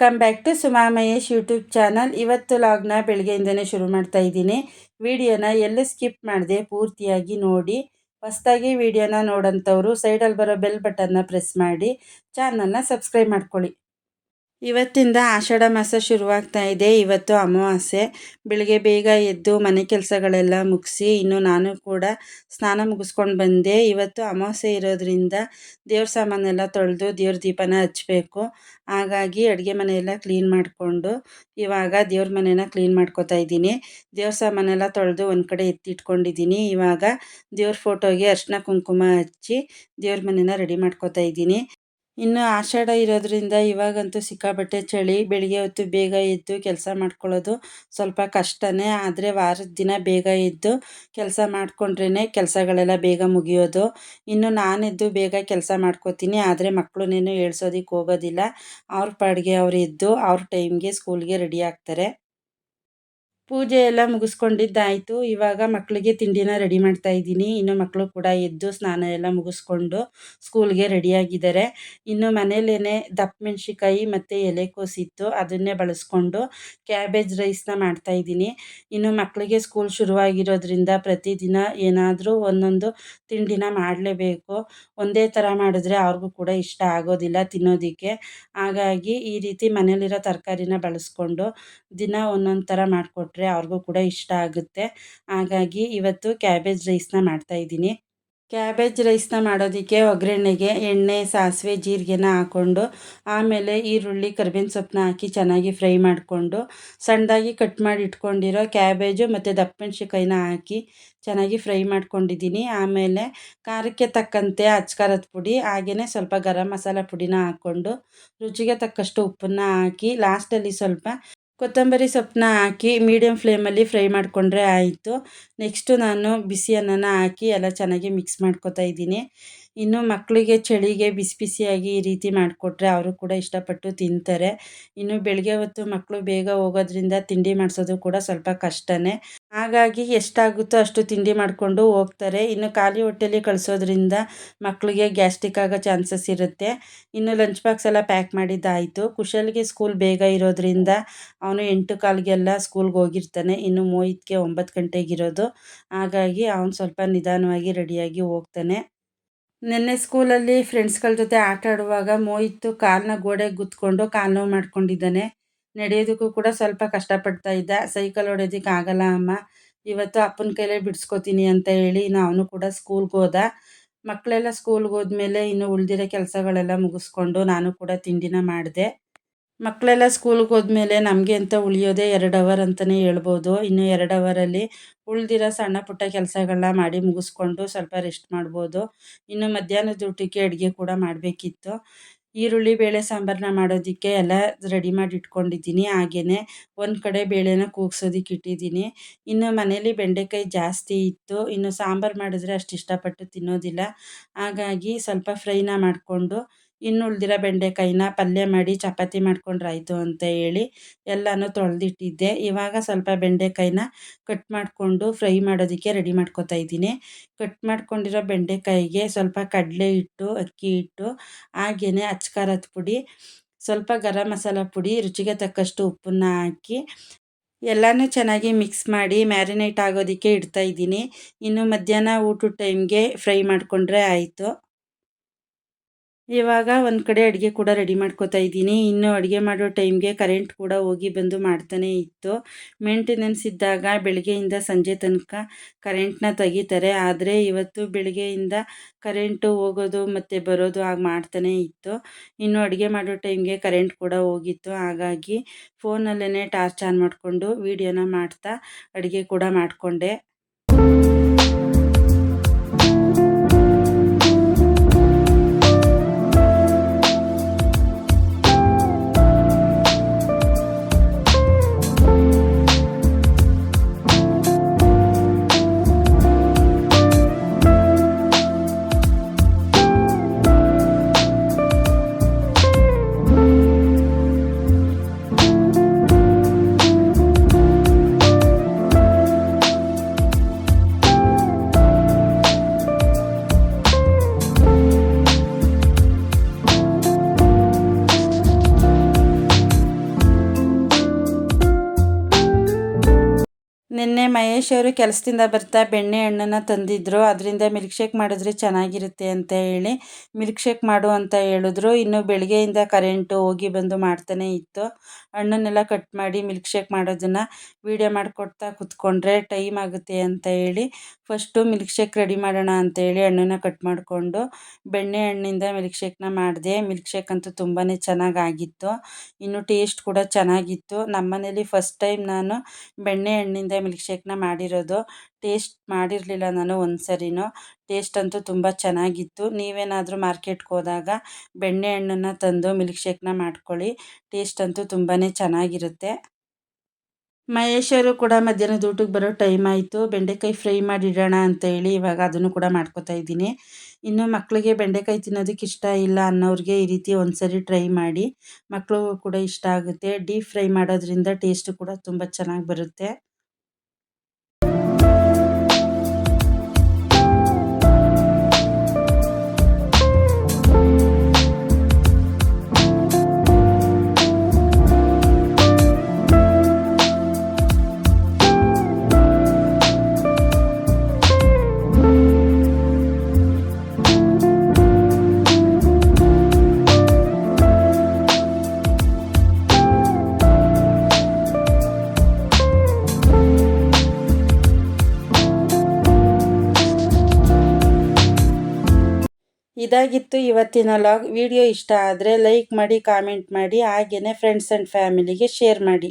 Welcome back to Suma Mahesh YouTube channel ಇವತ್ತು ಲಾಗ್ನ ಬೆಳಗ್ಗೆಯಿಂದನೇ ಶುರು ಮಾಡ್ತಾ ಇದ್ದೀನಿ. ವಿಡಿಯೋನ ಎಲ್ಲ ಸ್ಕಿಪ್ ಮಾಡಿದೆ ಪೂರ್ತಿಯಾಗಿ ನೋಡಿ. ಹೊಸದಾಗಿ ವಿಡಿಯೋನ ನೋಡೋಂಥವ್ರು ಸೈಡಲ್ಲಿ ಬರೋ ಬೆಲ್ ಬಟನ್ನ ಪ್ರೆಸ್ ಮಾಡಿ. ಚಾನಲ್ನ ಸಬ್ಸ್ಕ್ರೈಬ್ ಮಾಡ್ಕೊಳ್ಳಿ. ಇವತ್ತಿಂದ ಆಷಾಢ ಮಾಸ ಶುರುವಾಗ್ತಾ ಇದೆ. ಇವತ್ತು ಅಮಾವಾಸ್ಯೆ. ಬೆಳಿಗ್ಗೆ ಬೇಗ ಎದ್ದು ಮನೆ ಕೆಲಸಗಳೆಲ್ಲ ಮುಗಿಸಿ ಇನ್ನು ನಾನು ಕೂಡ ಸ್ನಾನ ಮುಗಿಸ್ಕೊಂಡು ಬಂದೆ. ಇವತ್ತು ಅಮಾವಾಸ್ಯೆ ಇರೋದ್ರಿಂದ ದೇವ್ರ ಸಾಮಾನೆಲ್ಲ ತೊಳೆದು ದೇವ್ರ ದೀಪನ ಹಚ್ಚಬೇಕು ಹಾಗಾಗಿ ಅಡುಗೆ ಮನೆಯೆಲ್ಲ ಕ್ಲೀನ್ ಮಾಡಿಕೊಂಡು ಇವಾಗ ದೇವ್ರ ಮನೆನ ಕ್ಲೀನ್ ಮಾಡ್ಕೋತಾ ಇದ್ದೀನಿ. ದೇವ್ರ ಸಾಮಾನೆಲ್ಲ ತೊಳೆದು ಒಂದು ಕಡೆ ಎತ್ತಿಟ್ಕೊಂಡಿದ್ದೀನಿ. ಇವಾಗ ದೇವ್ರ ಫೋಟೋಗೆ ಅರ್ಶಿನ ಕುಂಕುಮ ಹಚ್ಚಿ ದೇವ್ರ ಮನೆನ ರೆಡಿ ಮಾಡ್ಕೋತಾ ಇದ್ದೀನಿ. ಇನ್ನು ಆಷಾಢ ಇರೋದ್ರಿಂದ ಇವಾಗಂತೂ ಸಿಕ್ಕಾಪಟ್ಟೆ ಚಳಿ, ಬೆಳಿಗ್ಗೆ ಹೊತ್ತು ಬೇಗ ಎದ್ದು ಕೆಲಸ ಮಾಡ್ಕೊಳ್ಳೋದು ಸ್ವಲ್ಪ ಕಷ್ಟನೇ. ಆದರೆ ವಾರದ ದಿನ ಬೇಗ ಎದ್ದು ಕೆಲಸ ಮಾಡಿಕೊಂಡ್ರೇ ಕೆಲಸಗಳೆಲ್ಲ ಬೇಗ ಮುಗಿಯೋದು. ಇನ್ನು ನಾನೆದ್ದು ಬೇಗ ಕೆಲಸ ಮಾಡ್ಕೋತೀನಿ. ಆದರೆ ಮಕ್ಕಳನ್ನೇನು ಏಳ್ಸೋದಕ್ಕೆ ಹೋಗೋದಿಲ್ಲ. ಅವ್ರ ಪಾಡಿಗೆ ಅವ್ರು ಎದ್ದು ಅವ್ರ ಟೈಮ್ಗೆ ಸ್ಕೂಲ್ಗೆ ರೆಡಿ ಆಗ್ತಾರೆ. ಪೂಜೆ ಎಲ್ಲ ಮುಗಿಸ್ಕೊಂಡಿದ್ದಾಯಿತು. ಇವಾಗ ಮಕ್ಕಳಿಗೆ ತಿಂಡಿನ ರೆಡಿ ಮಾಡ್ತಾ ಇದ್ದೀನಿ. ಇನ್ನು ಮಕ್ಕಳು ಕೂಡ ಎದ್ದು ಸ್ನಾನ ಎಲ್ಲ ಮುಗಿಸ್ಕೊಂಡು ಸ್ಕೂಲ್ಗೆ ರೆಡಿಯಾಗಿದ್ದಾರೆ. ಇನ್ನು ಮನೇಲೇ ದಪ್ಪ ಮೆಣಸಿಕಾಯಿ ಮತ್ತು ಎಲೆಕೋಸಿತ್ತು ಅದನ್ನೇ ಬಳಸ್ಕೊಂಡು ಕ್ಯಾಬೇಜ್ ರೈಸ್ನ ಮಾಡ್ತಾ ಇದ್ದೀನಿ. ಇನ್ನು ಮಕ್ಕಳಿಗೆ ಸ್ಕೂಲ್ ಶುರುವಾಗಿರೋದ್ರಿಂದ ಪ್ರತಿದಿನ ಏನಾದರೂ ಒಂದೊಂದು ತಿಂಡಿನ ಮಾಡಲೇಬೇಕು. ಒಂದೇ ಥರ ಮಾಡಿದ್ರೆ ಅವ್ರಿಗೂ ಕೂಡ ಇಷ್ಟ ಆಗೋದಿಲ್ಲ ತಿನ್ನೋದಕ್ಕೆ. ಹಾಗಾಗಿ ಈ ರೀತಿ ಮನೇಲಿರೋ ತರಕಾರಿನ ಬಳಸ್ಕೊಂಡು ದಿನ ಒಂದೊಂದು ಥರ ಮಾಡಿಕೊಟ್ರೆ ಅವ್ರಿಗೂ ಕೂಡ ಇಷ್ಟ ಆಗುತ್ತೆ. ಹಾಗಾಗಿ ಇವತ್ತು ಕ್ಯಾಬೇಜ್ ರೈಸ್ನ ಮಾಡ್ತಾಯಿದ್ದೀನಿ ಕ್ಯಾಬೇಜ್ ರೈಸ್ನ ಮಾಡೋದಕ್ಕೆ ಒಗ್ಗರಣೆಗೆ ಎಣ್ಣೆ, ಸಾಸಿವೆ, ಜೀರಿಗೆನ ಹಾಕ್ಕೊಂಡು ಆಮೇಲೆ ಈರುಳ್ಳಿ, ಕರ್ಬೇವಿನ ಸೊಪ್ಪನ್ನ ಹಾಕಿ ಚೆನ್ನಾಗಿ ಫ್ರೈ ಮಾಡಿಕೊಂಡು ಸಣ್ಣದಾಗಿ ಕಟ್ ಮಾಡಿ ಇಟ್ಕೊಂಡಿರೋ ಕ್ಯಾಬೇಜು ಮತ್ತು ದಪ್ಪ ಮೆಣ್ಸಿನ್ಕಾಯಿನ ಹಾಕಿ ಚೆನ್ನಾಗಿ ಫ್ರೈ ಮಾಡ್ಕೊಂಡಿದ್ದೀನಿ. ಆಮೇಲೆ ಖಾರಕ್ಕೆ ತಕ್ಕಂತೆ ಅಚ್ಕಾರದ ಪುಡಿ ಹಾಗೆಯೇ ಸ್ವಲ್ಪ ಗರಂ ಮಸಾಲ ಪುಡಿನ ಹಾಕ್ಕೊಂಡು ರುಚಿಗೆ ತಕ್ಕಷ್ಟು ಉಪ್ಪನ್ನು ಹಾಕಿ ಲಾಸ್ಟಲ್ಲಿ ಸ್ವಲ್ಪ ಕೊತ್ತಂಬರಿ ಸೊಪ್ಪನ್ನ ಹಾಕಿ ಮೀಡಿಯಮ್ ಫ್ಲೇಮಲ್ಲಿ ಫ್ರೈ ಮಾಡಿಕೊಂಡ್ರೆ ಆಯಿತು. ನೆಕ್ಸ್ಟು ನಾನು ಬಿಸಿ ಅನ್ನನ ಹಾಕಿ ಎಲ್ಲ ಚೆನ್ನಾಗಿ ಮಿಕ್ಸ್ ಮಾಡ್ಕೊತಾ ಇದ್ದೀನಿ. ಇನ್ನು ಮಕ್ಕಳಿಗೆ ಚಳಿಗೆ ಬಿಸಿ ಬಿಸಿಯಾಗಿ ಈ ರೀತಿ ಮಾಡಿಕೊಟ್ರೆ ಅವರು ಕೂಡ ಇಷ್ಟಪಟ್ಟು ತಿಂತಾರೆ. ಇನ್ನು ಬೆಳಗ್ಗೆ ಹೊತ್ತು ಮಕ್ಕಳು ಬೇಗ ಹೋಗೋದ್ರಿಂದ ತಿಂಡಿ ಮಾಡಿಸೋದು ಕೂಡ ಸ್ವಲ್ಪ ಕಷ್ಟನೇ. ಹಾಗಾಗಿ ಎಷ್ಟಾಗುತ್ತೋ ಅಷ್ಟು ತಿಂಡಿ ಮಾಡಿಕೊಂಡು ಹೋಗ್ತಾರೆ. ಇನ್ನು ಖಾಲಿ ಹೊಟ್ಟೆಲಿ ಕಳಿಸೋದ್ರಿಂದ ಮಕ್ಕಳಿಗೆ ಗ್ಯಾಸ್ಟ್ರಿಕ್ ಆಗೋ ಚಾನ್ಸಸ್ ಇರುತ್ತೆ. ಇನ್ನು ಲಂಚ್ ಬಾಕ್ಸ್ ಎಲ್ಲ ಪ್ಯಾಕ್ ಮಾಡಿದ್ದಾಯಿತು. ಕುಶಲ್ಗೆ ಸ್ಕೂಲ್ ಬೇಗ ಇರೋದ್ರಿಂದ ಅವನು ಎಂಟು ಕಾಲಿಗೆಲ್ಲ ಸ್ಕೂಲ್ಗೆ ಹೋಗಿರ್ತಾನೆ. ಇನ್ನು ಮೋಹಿತ್ಗೆ ಒಂಬತ್ತು ಗಂಟೆಗಿರೋದು ಹಾಗಾಗಿ ಅವನು ಸ್ವಲ್ಪ ನಿಧಾನವಾಗಿ ರೆಡಿಯಾಗಿ ಹೋಗ್ತಾನೆ. ನಿನ್ನೆ ಸ್ಕೂಲಲ್ಲಿ ಫ್ರೆಂಡ್ಸ್ಗಳ ಜೊತೆ ಆಟ ಆಡುವಾಗ ಮೋಹಿತ್ತು ಕಾಲನ್ನ ಗೋಡೆಗೆ ಗುತ್ಕೊಂಡು ಕಾಲು ನೋವು ಮಾಡ್ಕೊಂಡಿದ್ದಾನೆ. ನಡೆಯೋದಕ್ಕೂ ಕೂಡ ಸ್ವಲ್ಪ ಕಷ್ಟಪಡ್ತಾ ಇದ್ದ. ಸೈಕಲ್ ಹೊಡೆಯೋದಕ್ಕೆ ಆಗಲ್ಲ ಅಮ್ಮ. ಇವತ್ತು ಅಪ್ಪನ ಕೈಲೇ ಬಿಡಿಸ್ಕೋತೀನಿ ಅಂತ ಹೇಳಿ ಇನ್ನು ಕೂಡ ಸ್ಕೂಲ್ಗೆ ಹೋದ. ಮಕ್ಕಳೆಲ್ಲ ಸ್ಕೂಲ್ಗೆ ಹೋದ್ಮೇಲೆ ಇನ್ನು ಉಳಿದಿರೋ ಕೆಲಸಗಳೆಲ್ಲ ಮುಗಿಸ್ಕೊಂಡು ನಾನು ಕೂಡ ತಿಂಡಿನ ಮಾಡಿದೆ. ಮಕ್ಕಳೆಲ್ಲ ಸ್ಕೂಲ್ಗೆ ಹೋದ್ಮೇಲೆ ನಮಗೆ ಅಂತ ಉಳಿಯೋದೇ ಎರಡು ಅವರ್ ಅಂತಲೇ ಹೇಳ್ಬೋದು. ಇನ್ನು ಎರಡು ಅವರಲ್ಲಿ ಉಳಿದಿರೋ ಸಣ್ಣ ಪುಟ್ಟ ಕೆಲಸಗಳನ್ನ ಮಾಡಿ ಮುಗಿಸ್ಕೊಂಡು ಸ್ವಲ್ಪ ರೆಸ್ಟ್ ಮಾಡ್ಬೋದು. ಇನ್ನು ಮಧ್ಯಾಹ್ನದ ಊಟಕ್ಕೆ ಅಡುಗೆ ಕೂಡ ಮಾಡಬೇಕಿತ್ತು. ಈರುಳ್ಳಿ, ಬೇಳೆ ಸಾಂಬಾರನ್ನ ಮಾಡೋದಕ್ಕೆ ಎಲ್ಲ ರೆಡಿ ಮಾಡಿ ಇಟ್ಕೊಂಡಿದ್ದೀನಿ. ಹಾಗೆಯೇ ಒಂದು ಕಡೆ ಬೇಳೆನ ಕೂಗ್ಸೋದಕ್ಕೆ ಇಟ್ಟಿದ್ದೀನಿ. ಇನ್ನು ಮನೇಲಿ ಬೆಂಡೆಕಾಯಿ ಜಾಸ್ತಿ ಇತ್ತು. ಇನ್ನು ಸಾಂಬಾರು ಮಾಡಿದ್ರೆ ಅಷ್ಟು ಇಷ್ಟಪಟ್ಟು ತಿನ್ನೋದಿಲ್ಲ. ಹಾಗಾಗಿ ಸ್ವಲ್ಪ ಫ್ರೈನ ಮಾಡಿಕೊಂಡು ಇನ್ನು ಉಳಿದಿರೋ ಬೆಂಡೆಕಾಯಿನ ಪಲ್ಯ ಮಾಡಿ ಚಪಾತಿ ಮಾಡ್ಕೊಂಡ್ರಾಯ್ತು ಅಂತ ಹೇಳಿ ಎಲ್ಲನೂ ತೊಳೆದಿಟ್ಟಿದ್ದೆ. ಇವಾಗ ಸ್ವಲ್ಪ ಬೆಂಡೆಕಾಯಿನ ಕಟ್ ಮಾಡಿಕೊಂಡು ಫ್ರೈ ಮಾಡೋದಕ್ಕೆ ರೆಡಿ ಮಾಡ್ಕೊತಾ ಇದ್ದೀನಿ. ಕಟ್ ಮಾಡ್ಕೊಂಡಿರೋ ಬೆಂಡೆಕಾಯಿಗೆ ಸ್ವಲ್ಪ ಕಡಲೆ ಹಿಟ್ಟು, ಅಕ್ಕಿ ಹಿಟ್ಟು ಹಾಗೆಯೇ ಅಚ್ಕಾರದ ಪುಡಿ, ಸ್ವಲ್ಪ ಗರಂ ಮಸಾಲ ಪುಡಿ, ರುಚಿಗೆ ತಕ್ಕಷ್ಟು ಉಪ್ಪನ್ನು ಹಾಕಿ ಎಲ್ಲನೂ ಚೆನ್ನಾಗಿ ಮಿಕ್ಸ್ ಮಾಡಿ ಮ್ಯಾರಿನೇಟ್ ಆಗೋದಕ್ಕೆ ಇಡ್ತಾ ಇದ್ದೀನಿ. ಇನ್ನು ಮಧ್ಯಾಹ್ನ ಊಟದ ಟೈಮ್ಗೆ ಫ್ರೈ ಮಾಡಿಕೊಂಡ್ರೆ ಆಯಿತು. ಇವಾಗ ಒಂದು ಕಡೆ ಅಡುಗೆ ಕೂಡ ರೆಡಿ ಮಾಡ್ಕೋತಾ ಇದ್ದೀನಿ. ಇನ್ನು ಅಡುಗೆ ಮಾಡೋ ಟೈಮ್ಗೆ ಕರೆಂಟ್ ಕೂಡ ಹೋಗಿ ಬಂದು ಮಾಡ್ತಾನೆ ಇತ್ತು. ಮೇಂಟೆನೆನ್ಸ್ ಇದ್ದಾಗ ಬೆಳಗ್ಗೆಯಿಂದ ಸಂಜೆ ತನಕ ಕರೆಂಟ್ನ ತೆಗಿತಾರೆ. ಆದರೆ ಇವತ್ತು ಬೆಳಗ್ಗೆಯಿಂದ ಕರೆಂಟು ಹೋಗೋದು ಮತ್ತು ಬರೋದು ಆಗ ಮಾಡ್ತಾನೆ ಇತ್ತು. ಇನ್ನು ಅಡುಗೆ ಮಾಡೋ ಟೈಮ್ಗೆ ಕರೆಂಟ್ ಕೂಡ ಹೋಗಿತ್ತು. ಹಾಗಾಗಿ ಫೋನಲ್ಲೇ ಟಾರ್ಚ್ ಆನ್ ಮಾಡಿಕೊಂಡು ವೀಡಿಯೋನ ಮಾಡ್ತಾ ಅಡುಗೆ ಕೂಡ ಮಾಡಿಕೊಂಡೆ. ನಿನ್ನೆ ಮಹೇಶ್ ಅವರು ಕೆಲಸದಿಂದ ಬರ್ತಾ ಬೆಣ್ಣೆ ಹಣ್ಣನ್ನು ತಂದಿದ್ದರು ಅದರಿಂದ ಮಿಲ್ಕ್ ಶೇಕ್ ಮಾಡಿದ್ರೆ ಚೆನ್ನಾಗಿರುತ್ತೆ ಅಂತ ಹೇಳಿ ಮಿಲ್ಕ್ ಶೇಕ್ ಮಾಡು ಅಂತ ಹೇಳಿದ್ರು. ಇನ್ನು ಬೆಳಗ್ಗೆಯಿಂದ ಕರೆಂಟು ಹೋಗಿ ಬಂದು ಮಾಡ್ತಾನೆ ಇತ್ತು. ಹಣ್ಣನ್ನೆಲ್ಲ ಕಟ್ ಮಾಡಿ ಮಿಲ್ಕ್ ಶೇಕ್ ಮಾಡೋದನ್ನು ವೀಡಿಯೋ ಮಾಡಿಕೊಡ್ತಾ ಕುತ್ಕೊಂಡ್ರೆ ಟೈಮ್ ಆಗುತ್ತೆ ಅಂತ ಹೇಳಿ ಫಸ್ಟು ಮಿಲ್ಕ್ ಶೇಕ್ ರೆಡಿ ಮಾಡೋಣ ಅಂತ ಹೇಳಿ ಹಣ್ಣನ್ನು ಕಟ್ ಮಾಡಿಕೊಂಡು ಬೆಣ್ಣೆ ಹಣ್ಣಿಂದ ಮಿಲ್ಕ್ ಶೇಕ್ನ ಮಾಡಿದೆ. ಮಿಲ್ಕ್ ಶೇಕ್ ಅಂತೂ ತುಂಬಾ ಚೆನ್ನಾಗಾಗಿತ್ತು. ಇನ್ನು ಟೇಸ್ಟ್ ಕೂಡ ಚೆನ್ನಾಗಿತ್ತು. ನಮ್ಮನೇಲಿ ಫಸ್ಟ್ ಟೈಮ್ ನಾನು ಬೆಣ್ಣೆ ಹಣ್ಣಿಂದ ಮಿಲ್ಕ್ ಶೇಕ್ನ ಮಾಡಿರೋದು. ಟೇಸ್ಟ್ ಮಾಡಿರಲಿಲ್ಲ ನಾನು ಒಂದು ಸರಿನೂ ಟೇಸ್ಟ್ ಅಂತೂ ತುಂಬ ಚೆನ್ನಾಗಿತ್ತು. ನೀವೇನಾದರೂ ಮಾರ್ಕೆಟ್ಗೆ ಹೋದಾಗ ಬೆಣ್ಣೆ ಹಣ್ಣನ್ನು ತಂದು ಮಿಲ್ಕ್ ಶೇಕ್ನ ಮಾಡ್ಕೊಳ್ಳಿ. ಟೇಸ್ಟ್ ಅಂತೂ ತುಂಬಾ ಚೆನ್ನಾಗಿರುತ್ತೆ. ಮಹೇಶರು ಕೂಡ ಮಧ್ಯಾಹ್ನದ ಊಟಕ್ಕೆ ಬರೋ ಟೈಮ್ ಆಯಿತು. ಬೆಂಡೆಕಾಯಿ ಫ್ರೈ ಮಾಡಿಡೋಣ ಅಂತ ಹೇಳಿ ಇವಾಗ ಅದನ್ನು ಕೂಡ ಮಾಡ್ಕೊತಾ ಇದ್ದೀನಿ. ಇನ್ನು ಮಕ್ಕಳಿಗೆ ಬೆಂಡೆಕಾಯಿ ತಿನ್ನೋದಕ್ಕೆ ಇಷ್ಟ ಇಲ್ಲ ಅನ್ನೋರಿಗೆ ಈ ರೀತಿ ಒಂದ್ಸರಿ ಟ್ರೈ ಮಾಡಿ. ಮಕ್ಕಳು ಕೂಡ ಇಷ್ಟ ಆಗುತ್ತೆ. ಡೀಪ್ ಫ್ರೈ ಮಾಡೋದ್ರಿಂದ ಟೇಸ್ಟು ಕೂಡ ತುಂಬ ಚೆನ್ನಾಗಿ ಬರುತ್ತೆ. ಇದಾಗಿತ್ತು ಇವತ್ತಿನ ಲಾಗ್ ವಿಡಿಯೋ ಇಷ್ಟ ಆದರೆ ಲೈಕ್ ಮಾಡಿ ಕಾಮೆಂಟ್ ಮಾಡಿ ಹಾಗೆಯೇ ಫ್ರೆಂಡ್ಸ್ ಆ್ಯಂಡ್ ಫ್ಯಾಮಿಲಿಗೆ ಶೇರ್ ಮಾಡಿ.